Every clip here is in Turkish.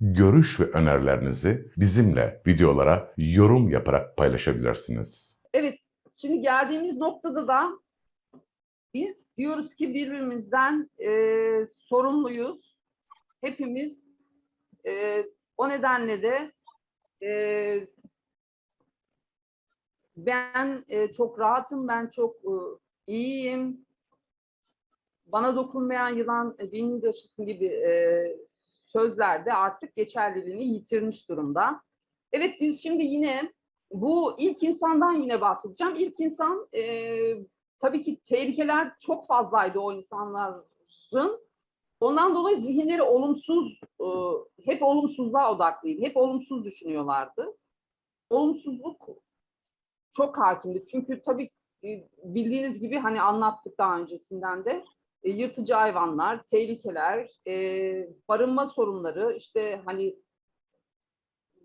görüş ve önerilerinizi bizimle videolara yorum yaparak paylaşabilirsiniz. Evet, şimdi geldiğimiz noktada da biz diyoruz ki birbirimizden e, sorumluyuz. Hepimiz e, o nedenle de e, ben e, çok rahatım, ben çok e, iyiyim. Bana dokunmayan yılan e, bin aşısın gibi e, sözler de artık geçerliliğini yitirmiş durumda. Evet biz şimdi yine bu ilk insandan yine bahsedeceğim. İlk insan e, tabii ki tehlikeler çok fazlaydı o insanların. Ondan dolayı zihinleri olumsuz, e, hep olumsuzluğa odaklıydı. Hep olumsuz düşünüyorlardı. Olumsuzluk çok hakimdi. Çünkü tabii e, bildiğiniz gibi hani anlattık daha öncesinden de e, yırtıcı hayvanlar, tehlikeler, e, barınma sorunları, işte hani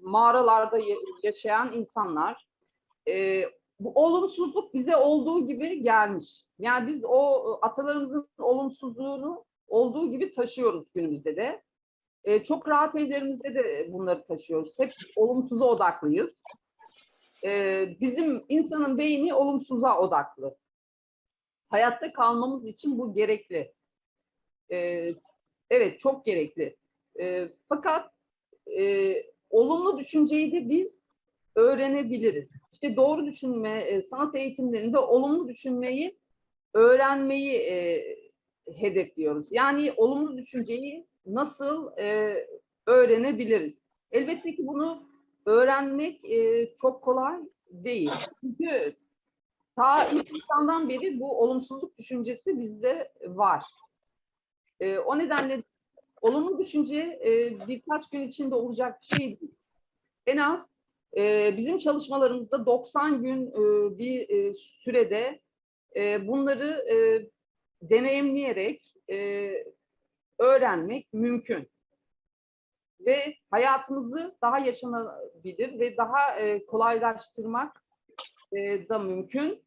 mağaralarda ya- yaşayan insanlar. E, bu olumsuzluk bize olduğu gibi gelmiş. Yani biz o atalarımızın olumsuzluğunu olduğu gibi taşıyoruz günümüzde de. E, çok rahat evlerimizde de bunları taşıyoruz. Hep olumsuza odaklıyız. E, bizim insanın beyni olumsuza odaklı. Hayatta kalmamız için bu gerekli. E, evet, çok gerekli. E, fakat e, olumlu düşünceyi de biz öğrenebiliriz. İşte doğru düşünme, e, sanat eğitimlerinde olumlu düşünmeyi öğrenmeyi e, hedefliyoruz. Yani olumlu düşünceyi nasıl e, öğrenebiliriz? Elbette ki bunu öğrenmek e, çok kolay değil. Çünkü ta ilk insandan beri bu olumsuzluk düşüncesi bizde var. E, o nedenle olumlu düşünce e, birkaç gün içinde olacak bir şey değil. En az e, bizim çalışmalarımızda 90 gün e, bir e, sürede e, bunları e, deneyimleyerek e, öğrenmek mümkün. Ve hayatımızı daha yaşanabilir ve daha e, kolaylaştırmak e, da mümkün.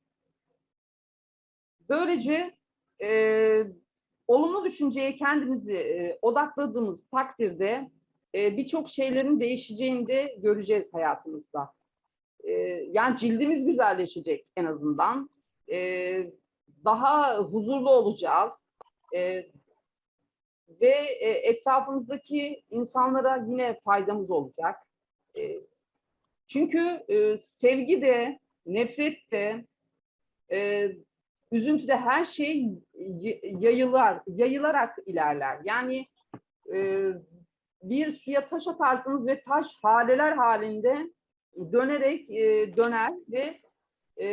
Böylece e, olumlu düşünceye kendimizi e, odakladığımız takdirde e, birçok şeylerin değişeceğini de göreceğiz hayatımızda. E, yani cildimiz güzelleşecek en azından. E, daha huzurlu olacağız. E, ve e, etrafımızdaki insanlara yine faydamız olacak. E, çünkü e, sevgi de, nefret de, e, üzüntü de her şey yayılar, yayılarak ilerler. Yani e, bir suya taş atarsınız ve taş haleler halinde dönerek e, döner ve e,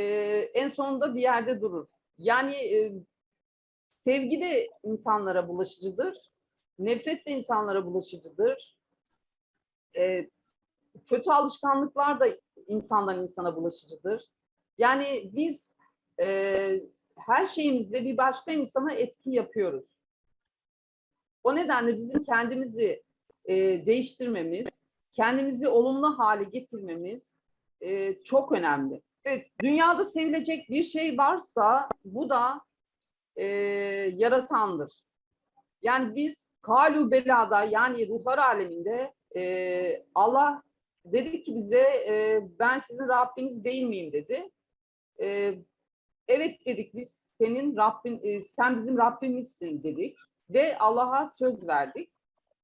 en sonunda bir yerde durur. Yani e, sevgi de insanlara bulaşıcıdır. Nefret de insanlara bulaşıcıdır. E, kötü alışkanlıklar da insandan insana bulaşıcıdır. Yani biz e, her şeyimizde bir başka insana etki yapıyoruz. O nedenle bizim kendimizi e, değiştirmemiz, kendimizi olumlu hale getirmemiz e, çok önemli. Evet, dünyada sevilecek bir şey varsa bu da e, yaratandır. Yani biz kalu belada yani ruhlar aleminde e, Allah dedi ki bize e, ben sizin Rabbiniz değil miyim dedi. E, evet dedik biz senin Rabbin, e, sen bizim Rabbimizsin dedik ve Allah'a söz verdik.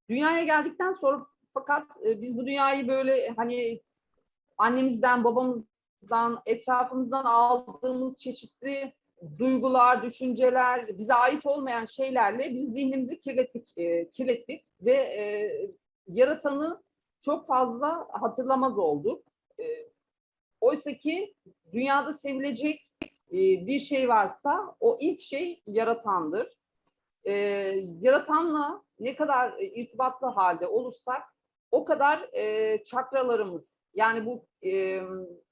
Dünyaya geldikten sonra fakat e, biz bu dünyayı böyle hani annemizden, babamızdan, etrafımızdan aldığımız çeşitli duygular, düşünceler, bize ait olmayan şeylerle biz zihnimizi kirlettik, e, kirlettik ve e, yaratanı çok fazla hatırlamaz olduk. E, oysa ki dünyada sevilecek e, bir şey varsa o ilk şey yaratandır. E, yaratanla ne kadar irtibatlı halde olursak o kadar e, çakralarımız yani bu e,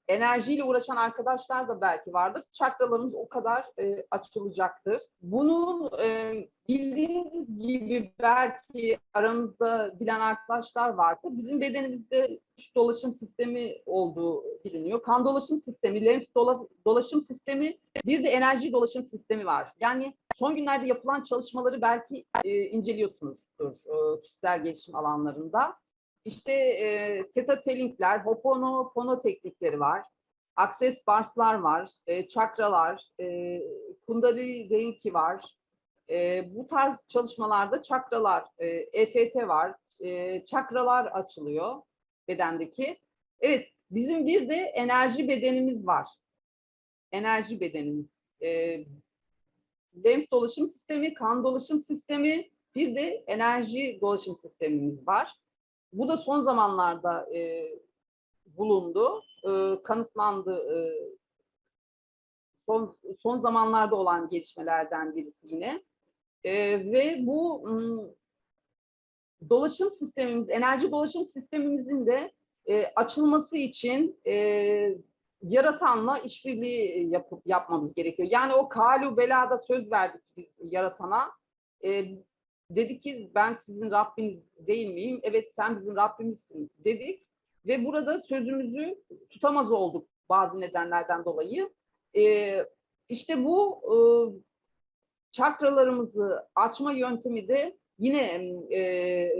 enerjiyle uğraşan arkadaşlar da belki vardır. Çakralarımız o kadar e, açılacaktır. Bunun e, bildiğiniz gibi belki aramızda bilen arkadaşlar vardır. Bizim bedenimizde üç dolaşım sistemi olduğu biliniyor. Kan dolaşım sistemi, lenf dola- dolaşım sistemi, bir de enerji dolaşım sistemi var. Yani son günlerde yapılan çalışmaları belki e, inceliyorsunuzdur e, kişisel gelişim alanlarında. İşte e, theta telinkler, hoponopono teknikleri var. Access barslar var, e, çakralar, e, kundali reiki var. E, bu tarz çalışmalarda çakralar, e, EFT var, e, çakralar açılıyor bedendeki. Evet, bizim bir de enerji bedenimiz var. Enerji bedenimiz. E, lenf dolaşım sistemi, kan dolaşım sistemi, bir de enerji dolaşım sistemimiz var. Bu da son zamanlarda e, bulundu, e, kanıtlandı. E, son son zamanlarda olan gelişmelerden birisi yine. E, ve bu dolaşım sistemimiz, enerji dolaşım sistemimizin de e, açılması için e, yaratanla işbirliği yapıp yapmamız gerekiyor. Yani o kalu belada söz verdik biz yaratana. E, dedi ki ben sizin Rabbiniz değil miyim? Evet sen bizim Rabbimizsin dedik ve burada sözümüzü tutamaz olduk bazı nedenlerden dolayı. Ee, işte bu e, çakralarımızı açma yöntemi de yine e,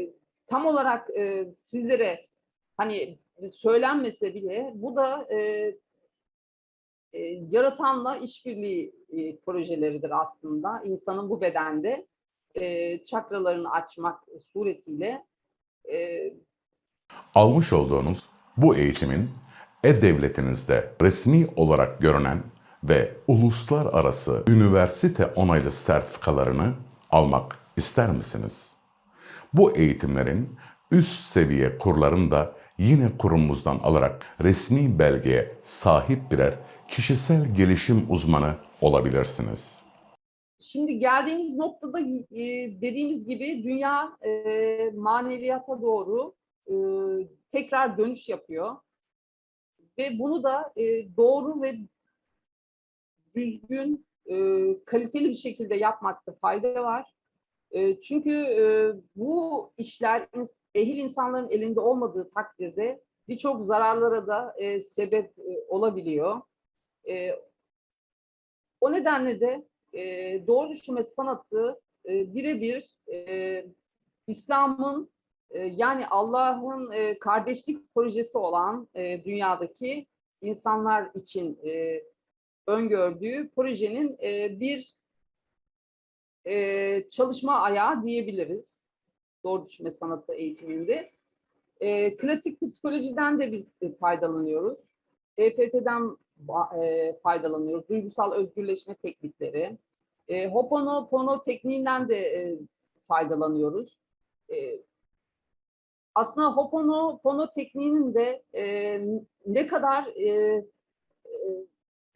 tam olarak e, sizlere hani söylenmese bile bu da e, e, yaratanla işbirliği e, projeleridir aslında insanın bu bedende e, çakralarını açmak suretiyle e, Almış olduğunuz bu eğitimin e-devletinizde resmi olarak görünen ve uluslararası üniversite onaylı sertifikalarını almak ister misiniz? Bu eğitimlerin üst seviye kurlarını da yine kurumumuzdan alarak resmi belgeye sahip birer kişisel gelişim uzmanı olabilirsiniz. Şimdi geldiğimiz noktada e, dediğimiz gibi dünya e, maneviyata doğru e, tekrar dönüş yapıyor. Ve bunu da e, doğru ve düzgün, e, kaliteli bir şekilde yapmakta fayda var. E, çünkü e, bu işler ehil insanların elinde olmadığı takdirde birçok zararlara da e, sebep e, olabiliyor. E, o nedenle de e, doğru düşünme sanatı e, birebir e, İslam'ın e, yani Allah'ın e, kardeşlik projesi olan e, dünyadaki insanlar için e, öngördüğü projenin e, bir e, çalışma ayağı diyebiliriz. Doğru düşünme sanatı eğitiminde. E, klasik psikolojiden de biz faydalanıyoruz. EFT'den e, faydalanıyoruz. Duygusal özgürleşme teknikleri. E, Hoponopono tekniğinden de e, faydalanıyoruz. E, aslında Hoponopono tekniğinin de e, ne kadar e, e,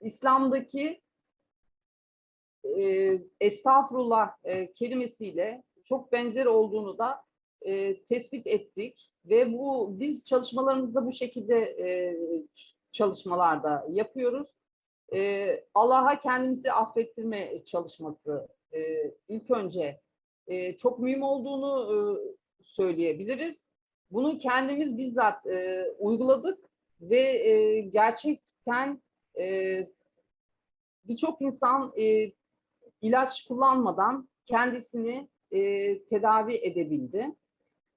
İslam'daki e, estağfurullah e, kelimesiyle çok benzer olduğunu da e, tespit ettik ve bu biz çalışmalarımızda bu şekilde e, çalışmalarda yapıyoruz. E, Allah'a kendimizi affettirme çalışması e, ilk önce e, çok mühim olduğunu e, söyleyebiliriz. Bunu kendimiz bizzat e, uyguladık ve e, gerçekten e, birçok insan e, ilaç kullanmadan kendisini e, tedavi edebildi.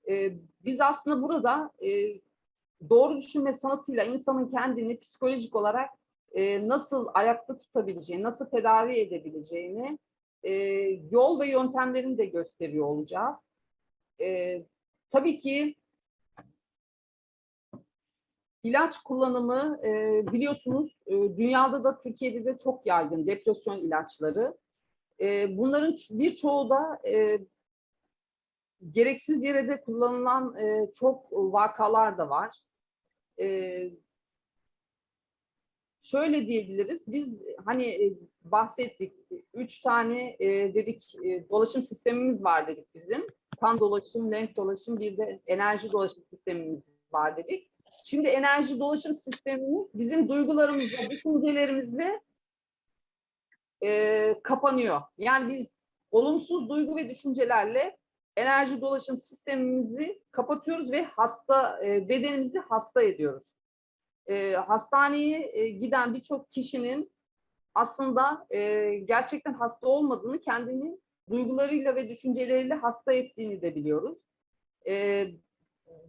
E, biz aslında burada e, doğru düşünme sanatıyla insanın kendini psikolojik olarak e, nasıl ayakta tutabileceğini, nasıl tedavi edebileceğini e, yol ve yöntemlerini de gösteriyor olacağız. E, tabii ki ilaç kullanımı e, biliyorsunuz e, dünyada da Türkiye'de de çok yaygın depresyon ilaçları. E, bunların birçoğu da e, gereksiz yere de kullanılan e, çok vakalar da var. E, şöyle diyebiliriz. Biz hani e, bahsettik. Üç tane e, dedik e, dolaşım sistemimiz var dedik bizim. Kan dolaşım, lenf dolaşım, bir de enerji dolaşım sistemimiz var dedik. Şimdi enerji dolaşım sistemini bizim duygularımızla, düşüncelerimizle e, kapanıyor. Yani biz olumsuz duygu ve düşüncelerle enerji dolaşım sistemimizi kapatıyoruz ve hasta e, bedenimizi hasta ediyoruz. E, hastaneye e, giden birçok kişinin aslında e, gerçekten hasta olmadığını, kendini duygularıyla ve düşünceleriyle hasta ettiğini de biliyoruz. E,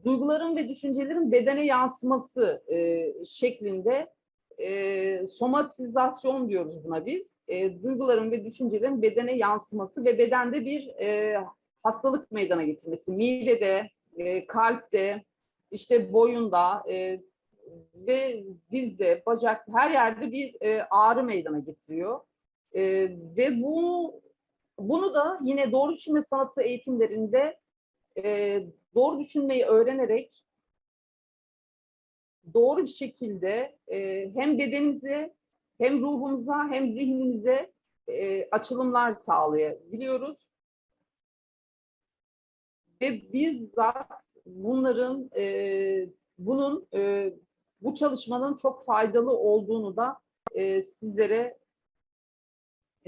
duyguların ve düşüncelerin bedene yansıması e, şeklinde e, somatizasyon diyoruz buna biz. E, duyguların ve düşüncelerin bedene yansıması ve bedende bir e, hastalık meydana getirmesi. Midede, e, kalpte, işte boyunda e, ve dizde, bacak her yerde bir e, ağrı meydana getiriyor. E, ve bunu bunu da yine doğru düşünme sanatı eğitimlerinde e, doğru düşünmeyi öğrenerek doğru bir şekilde e, hem bedenimize hem ruhumuza hem zihnimize e, açılımlar sağlayabiliyoruz. Ve bizzat bunların e, bunun e, bu çalışmanın çok faydalı olduğunu da e, sizlere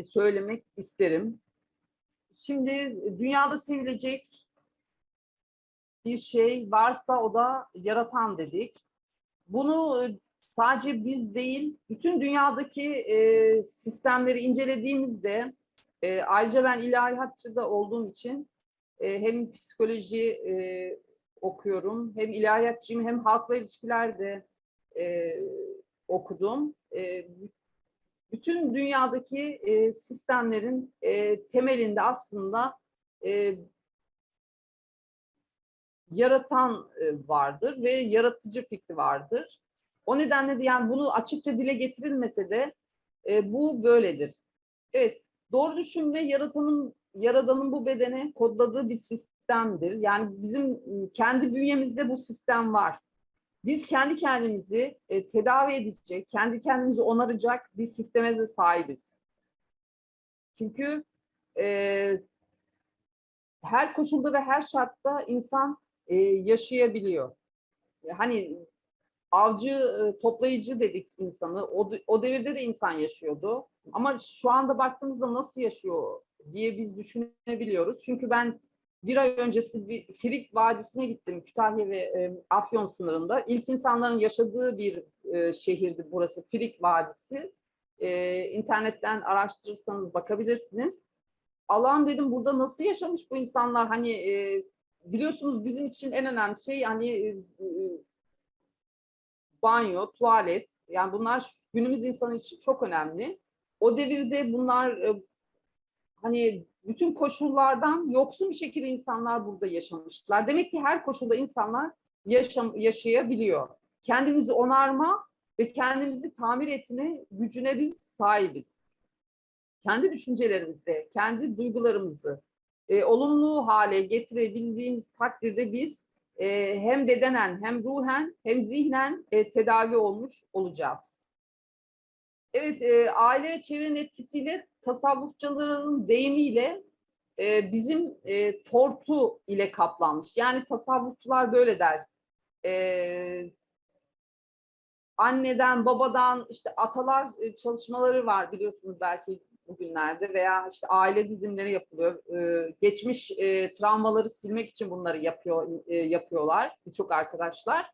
söylemek isterim. Şimdi dünyada sevilecek bir şey varsa o da yaratan dedik. Bunu e, sadece biz değil, bütün dünyadaki e, sistemleri incelediğimizde, e, ayrıca ben ilahiyatçıda olduğum için e, hem psikoloji e, okuyorum, hem ilahiyatçıyım, hem halkla ilişkilerde e, okudum. E, bütün dünyadaki e, sistemlerin e, temelinde aslında e, yaratan e, vardır ve yaratıcı fikri vardır. O nedenle de yani bunu açıkça dile getirilmese de e, bu böyledir. Evet, doğru düşünme yaratanın yaradanın bu bedene kodladığı bir sistemdir. Yani bizim kendi bünyemizde bu sistem var. Biz kendi kendimizi e, tedavi edecek, kendi kendimizi onaracak bir sisteme de sahibiz. Çünkü e, her koşulda ve her şartta insan e, yaşayabiliyor. E, Hani avcı, e, toplayıcı dedik insanı. O, o devirde de insan yaşıyordu. Ama şu anda baktığımızda nasıl yaşıyor diye biz düşünebiliyoruz. Çünkü ben bir ay öncesi bir Frig Vadisi'ne gittim. Kütahya ve e, Afyon sınırında. İlk insanların yaşadığı bir e, şehirdi burası Frig Vadisi. E, internetten araştırırsanız bakabilirsiniz. Allah'ım dedim burada nasıl yaşamış bu insanlar? Hani e, biliyorsunuz bizim için en önemli şey hani e, e, banyo, tuvalet. Yani bunlar günümüz insanı için çok önemli. O devirde bunlar e, hani bütün koşullardan yoksun bir şekilde insanlar burada yaşamışlar. Demek ki her koşulda insanlar yaşam, yaşayabiliyor. Kendimizi onarma ve kendimizi tamir etme gücüne biz sahibiz. Kendi düşüncelerimizde, kendi duygularımızı e, olumlu hale getirebildiğimiz takdirde biz e, hem bedenen hem ruhen hem zihnen e, tedavi olmuş olacağız. Evet, e, aile çevrenin etkisiyle tasavvufçuların deyimiyle e, bizim e, tortu ile kaplanmış. Yani tasavvufçular böyle der. E, anneden, babadan, işte atalar e, çalışmaları var biliyorsunuz belki bugünlerde veya işte aile dizimleri yapılıyor. E, geçmiş e, travmaları silmek için bunları yapıyor e, yapıyorlar birçok arkadaşlar.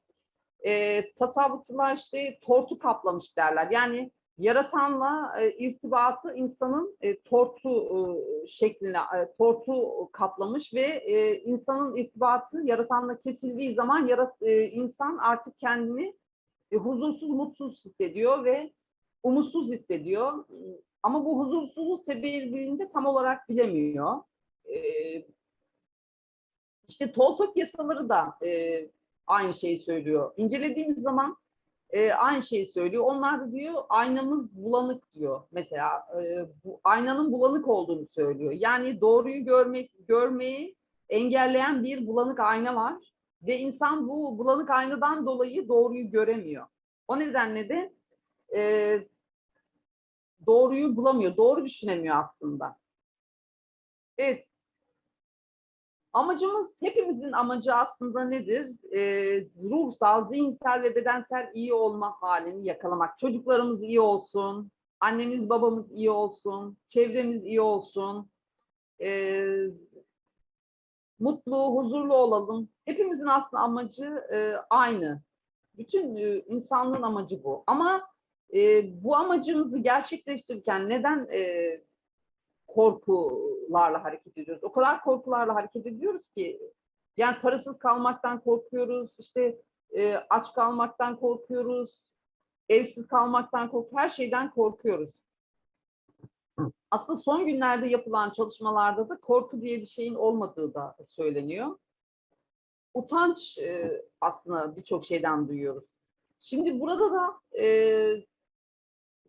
E, tasavvufçular işte tortu kaplamış derler. Yani yaratanla e, irtibatı insanın e, tortu e, şekline, e, tortu kaplamış ve e, insanın irtibatı yaratanla kesildiği zaman yarat, e, insan artık kendini e, huzursuz, mutsuz hissediyor ve umutsuz hissediyor. Ama bu huzursuzluğun sebebini de tam olarak bilemiyor. E, işte Toltok yasaları da e, aynı şeyi söylüyor. İncelediğimiz zaman e, aynı şeyi söylüyor. Onlar da diyor aynamız bulanık diyor. Mesela e, bu aynanın bulanık olduğunu söylüyor. Yani doğruyu görmek görmeyi engelleyen bir bulanık ayna var ve insan bu bulanık aynadan dolayı doğruyu göremiyor. O nedenle de e, doğruyu bulamıyor, doğru düşünemiyor aslında. Evet. Amacımız, hepimizin amacı aslında nedir? Ee, ruhsal, zihinsel ve bedensel iyi olma halini yakalamak. Çocuklarımız iyi olsun, annemiz babamız iyi olsun, çevremiz iyi olsun. Ee, mutlu, huzurlu olalım. Hepimizin aslında amacı e, aynı. Bütün e, insanlığın amacı bu. Ama e, bu amacımızı gerçekleştirirken neden e, korkularla hareket ediyoruz? O kadar korkularla hareket ediyoruz ki yani parasız kalmaktan korkuyoruz, işte e, aç kalmaktan korkuyoruz, evsiz kalmaktan korkuyoruz, her şeyden korkuyoruz. Aslında son günlerde yapılan çalışmalarda da korku diye bir şeyin olmadığı da söyleniyor. Utanç e, aslında birçok şeyden duyuyoruz. Şimdi burada da e,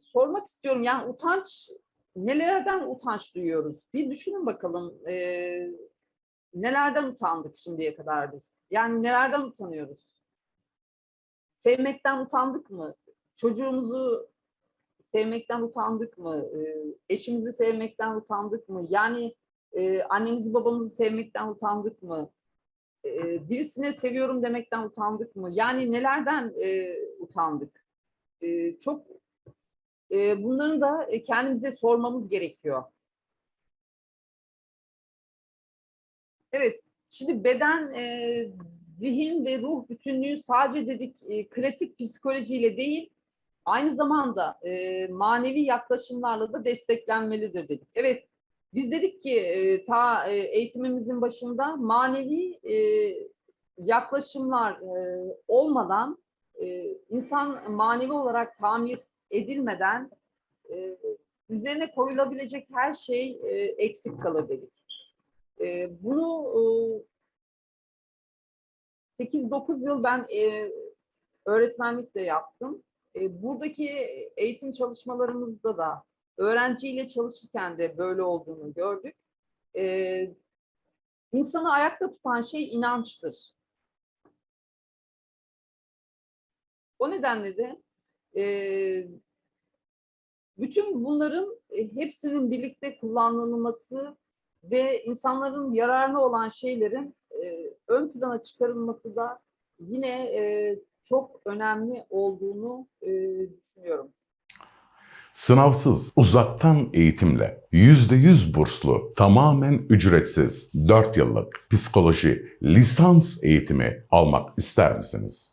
sormak istiyorum yani utanç nelerden utanç duyuyoruz? Bir düşünün bakalım e, nelerden utandık şimdiye kadar biz? Yani nelerden utanıyoruz? Sevmekten utandık mı? Çocuğumuzu sevmekten utandık mı? E, eşimizi sevmekten utandık mı? Yani e, annemizi babamızı sevmekten utandık mı? E, birisine seviyorum demekten utandık mı? Yani nelerden e, utandık? E, çok e, bunları da kendimize sormamız gerekiyor. Evet, şimdi beden, e, zihin ve ruh bütünlüğü sadece dedik e, klasik psikolojiyle değil, aynı zamanda e, manevi yaklaşımlarla da desteklenmelidir dedik. Evet, biz dedik ki e, ta e, eğitimimizin başında manevi e, yaklaşımlar e, olmadan e, insan manevi olarak tamir edilmeden e, üzerine koyulabilecek her şey e, eksik dedik. E, bunu e, 8-9 yıl ben e, öğretmenlik de yaptım. E, buradaki eğitim çalışmalarımızda da öğrenciyle çalışırken de böyle olduğunu gördük. E, insanı ayakta tutan şey inançtır. O nedenle de e, bütün bunların e, hepsinin birlikte kullanılması ve insanların yararına olan şeylerin e, ön plana çıkarılması da yine e, çok önemli olduğunu e, düşünüyorum. Sınavsız, uzaktan eğitimle, %100 burslu, tamamen ücretsiz 4 yıllık psikoloji lisans eğitimi almak ister misiniz?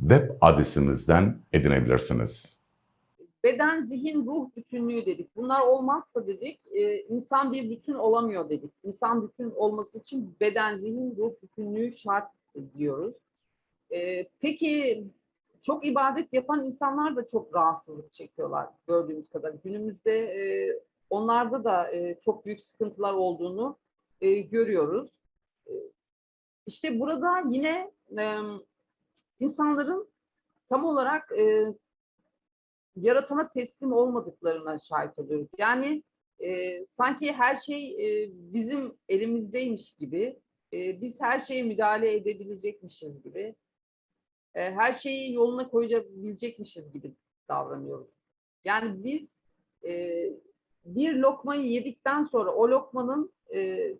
web adresimizden edinebilirsiniz. Beden, zihin, ruh bütünlüğü dedik. Bunlar olmazsa dedik, e, insan bir bütün olamıyor dedik. İnsan bütün olması için beden, zihin, ruh bütünlüğü şart diyoruz. E, peki çok ibadet yapan insanlar da çok rahatsızlık çekiyorlar gördüğümüz kadar. Günümüzde e, onlarda da çok büyük sıkıntılar olduğunu görüyoruz. İşte burada yine insanların tam olarak e, yaratana teslim olmadıklarına şahit oluyoruz. Yani e, sanki her şey e, bizim elimizdeymiş gibi, e, biz her şeye müdahale edebilecekmişiz gibi, e, her şeyi yoluna koyabilecekmişiz gibi davranıyoruz. Yani biz e, bir lokmayı yedikten sonra o lokmanın e,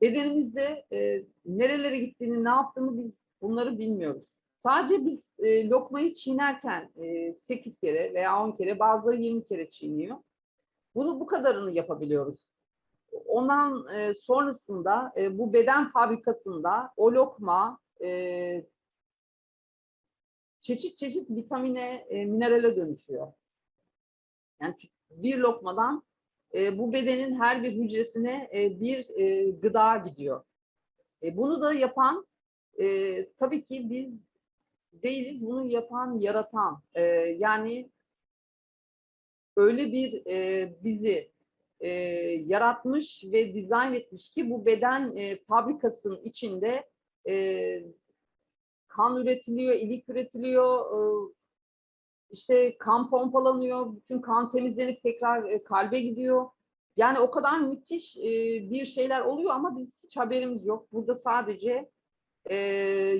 bedenimizde e, nerelere gittiğini, ne yaptığını biz bunları bilmiyoruz. Sadece biz e, lokmayı çiğnerken e, 8 kere veya 10 kere bazıları 20 kere çiğniyor. Bunu bu kadarını yapabiliyoruz. Ondan e, sonrasında e, bu beden fabrikasında o lokma e, çeşit çeşit vitamine, e, minerale dönüşüyor. Yani bir lokmadan e, bu bedenin her bir hücresine e, bir e, gıda gidiyor. E, bunu da yapan e, tabii ki biz değiliz. Bunu yapan, yaratan. Ee, yani öyle bir e, bizi e, yaratmış ve dizayn etmiş ki bu beden e, fabrikasının içinde e, kan üretiliyor, ilik üretiliyor, e, işte kan pompalanıyor, bütün kan temizlenip tekrar e, kalbe gidiyor. Yani o kadar müthiş e, bir şeyler oluyor ama biz hiç haberimiz yok. Burada sadece e,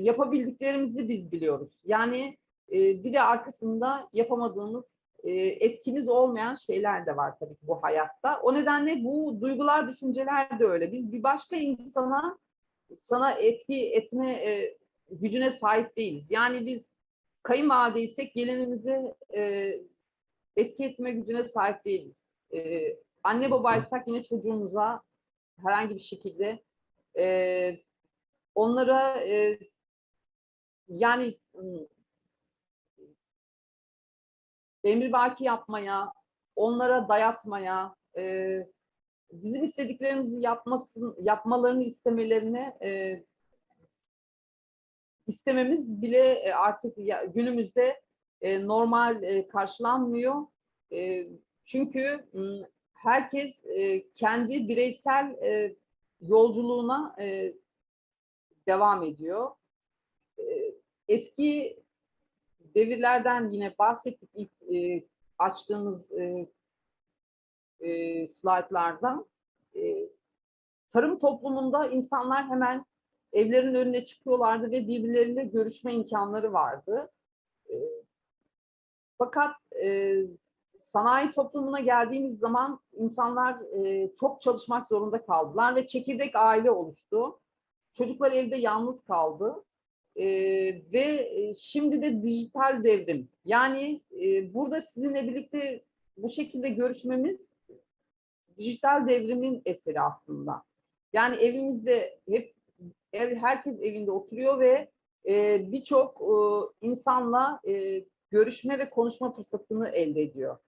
yapabildiklerimizi biz biliyoruz. Yani e, bir de arkasında yapamadığımız, e, etkimiz olmayan şeyler de var tabii ki bu hayatta. O nedenle bu duygular, düşünceler de öyle. Biz bir başka insana sana etki etme e, gücüne sahip değiliz. Yani biz kayınvalideysek gelinimize e, etki etme gücüne sahip değiliz. E, anne babaysak yine çocuğumuza herhangi bir şekilde e, onlara e, yani emrivaki yapmaya, onlara dayatmaya, e, bizim istediklerimizi yapmasın, yapmalarını istemelerine e, istememiz bile e, artık günümüzde e, normal e, karşılanmıyor. E, çünkü herkes e, kendi bireysel e, yolculuğuna e, devam ediyor. E, eski devirlerden yine bahsettik ilk e, açtığımız e, e, slaytlarda. E, tarım toplumunda insanlar hemen evlerin önüne çıkıyorlardı ve birbirleriyle görüşme imkanları vardı. Fakat sanayi toplumuna geldiğimiz zaman insanlar çok çalışmak zorunda kaldılar ve çekirdek aile oluştu. Çocuklar evde yalnız kaldı. E, ve şimdi de dijital devrim. Yani e, burada sizinle birlikte bu şekilde görüşmemiz dijital devrimin eseri aslında. Yani evimizde hep ev, herkes evinde oturuyor ve e, birçok e, insanla e, görüşme ve konuşma fırsatını elde ediyor.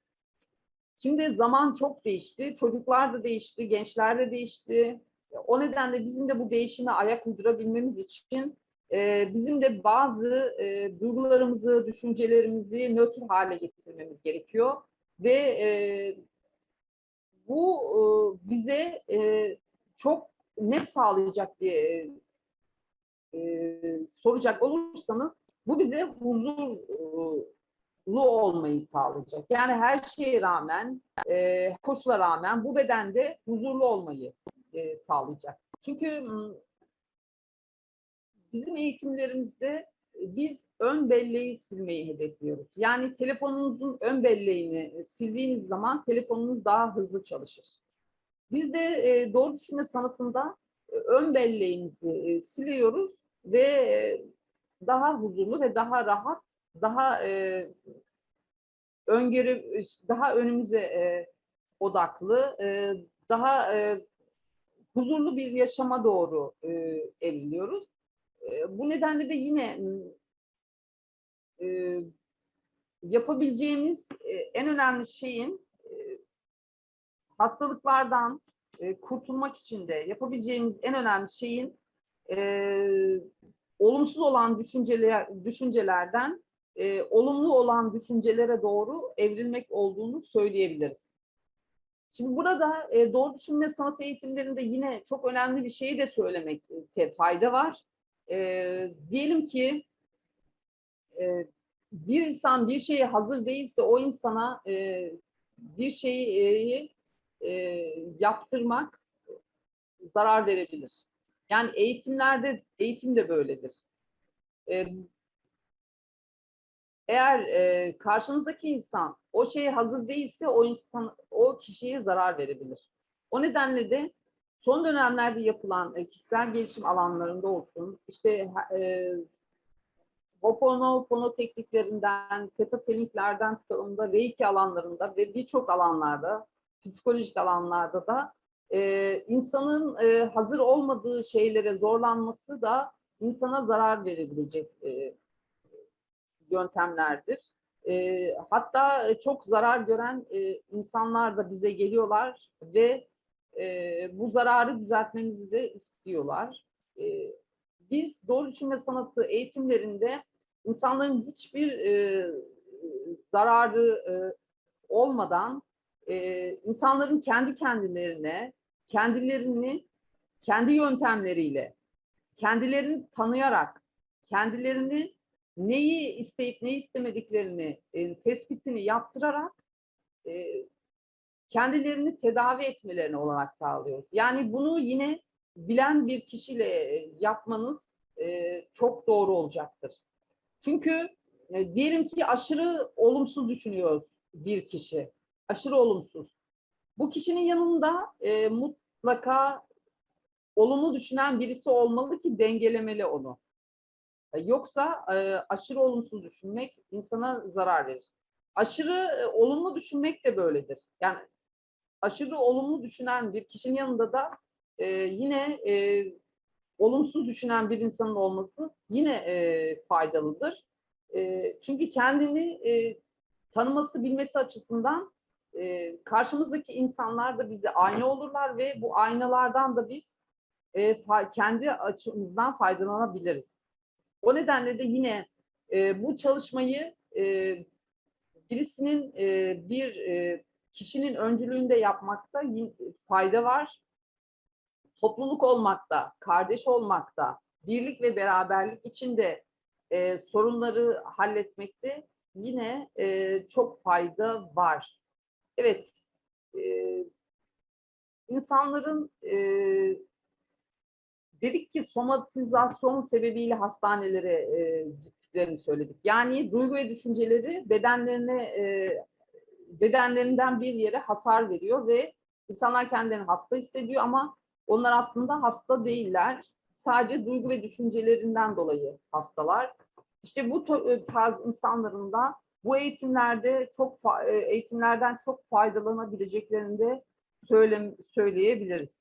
Şimdi zaman çok değişti, çocuklar da değişti, gençler de değişti. O nedenle bizim de bu değişime ayak uydurabilmemiz için e, bizim de bazı e, duygularımızı, düşüncelerimizi nötr hale getirmemiz gerekiyor. Ve e, bu e, bize e, çok ne sağlayacak diye e, soracak olursanız bu bize huzurlu olmayı sağlayacak. Yani her şeye rağmen, e, koşula rağmen bu bedende huzurlu olmayı e, sağlayacak. Çünkü bizim eğitimlerimizde e, biz ön belleği silmeyi hedefliyoruz. Yani telefonunuzun ön belleğini e, sildiğiniz zaman telefonunuz daha hızlı çalışır. Biz de e, doğru düşünme sanatında e, ön belleğimizi e, siliyoruz ve daha huzurlu ve daha rahat, daha e, öngörü, daha önümüze e, odaklı, e, daha e, huzurlu bir yaşama doğru e, evriliyoruz. E, bu nedenle de yine e, yapabileceğimiz e, en önemli şeyin e, hastalıklardan e, kurtulmak için de yapabileceğimiz en önemli şeyin e, olumsuz olan düşünceler düşüncelerden e, olumlu olan düşüncelere doğru evrilmek olduğunu söyleyebiliriz. Şimdi burada e, doğru düşünme sanat eğitimlerinde yine çok önemli bir şeyi de söylemekte fayda var. E, diyelim ki e, bir insan bir şeye hazır değilse o insana e, bir şeyi e, yaptırmak zarar verebilir. Yani eğitimlerde, eğitim de böyledir. E, eğer e, karşınızdaki insan o şeye hazır değilse o insan o kişiye zarar verebilir. O nedenle de son dönemlerde yapılan e, kişisel gelişim alanlarında olsun, işte e, Hoponopono tekniklerinden, teta tekniklerden tutalım da Reiki alanlarında ve birçok alanlarda, psikolojik alanlarda da e, insanın e, hazır olmadığı şeylere zorlanması da insana zarar verebilecek e, yöntemlerdir. E, hatta çok zarar gören e, insanlar da bize geliyorlar ve e, bu zararı düzeltmemizi de istiyorlar. E, biz doğru düşünme sanatı eğitimlerinde insanların hiçbir e, zararı e, olmadan e, insanların kendi kendilerine, kendilerini kendi yöntemleriyle, kendilerini tanıyarak, kendilerini neyi isteyip neyi istemediklerini e, tespitini yaptırarak e, kendilerini tedavi etmelerine olanak sağlıyoruz. Yani bunu yine bilen bir kişiyle e, yapmanız e, çok doğru olacaktır. Çünkü e, diyelim ki aşırı olumsuz düşünüyoruz bir kişi, aşırı olumsuz. Bu kişinin yanında e, mutlaka olumlu düşünen birisi olmalı ki dengelemeli onu. E, Yoksa e, aşırı olumsuz düşünmek insana zarar verir. Aşırı e, olumlu düşünmek de böyledir. Yani aşırı olumlu düşünen bir kişinin yanında da yine olumsuz düşünen bir insanın olması yine faydalıdır. Çünkü kendini tanıması, bilmesi açısından karşımızdaki insanlar da bize ayna olurlar ve bu aynalardan da biz kendi açımızdan faydalanabiliriz. O nedenle de yine e, bu çalışmayı e, birisinin e, bir e, kişinin öncülüğünde yapmakta fayda var. Topluluk olmakta, kardeş olmakta, birlik ve beraberlik içinde e, sorunları halletmekte yine e, çok fayda var. Evet, e, insanların e, dedik ki somatizasyon sebebiyle hastanelere e, gittiklerini söyledik. Yani duygu ve düşünceleri bedenlerine e, bedenlerinden bir yere hasar veriyor ve insanlar kendilerini hasta hissediyor ama onlar aslında hasta değiller. Sadece duygu ve düşüncelerinden dolayı hastalar. İşte bu e, tarz insanların da bu eğitimlerde çok e, eğitimlerden çok faydalanabileceklerini de söyle, söyleyebiliriz.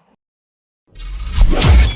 Yeah.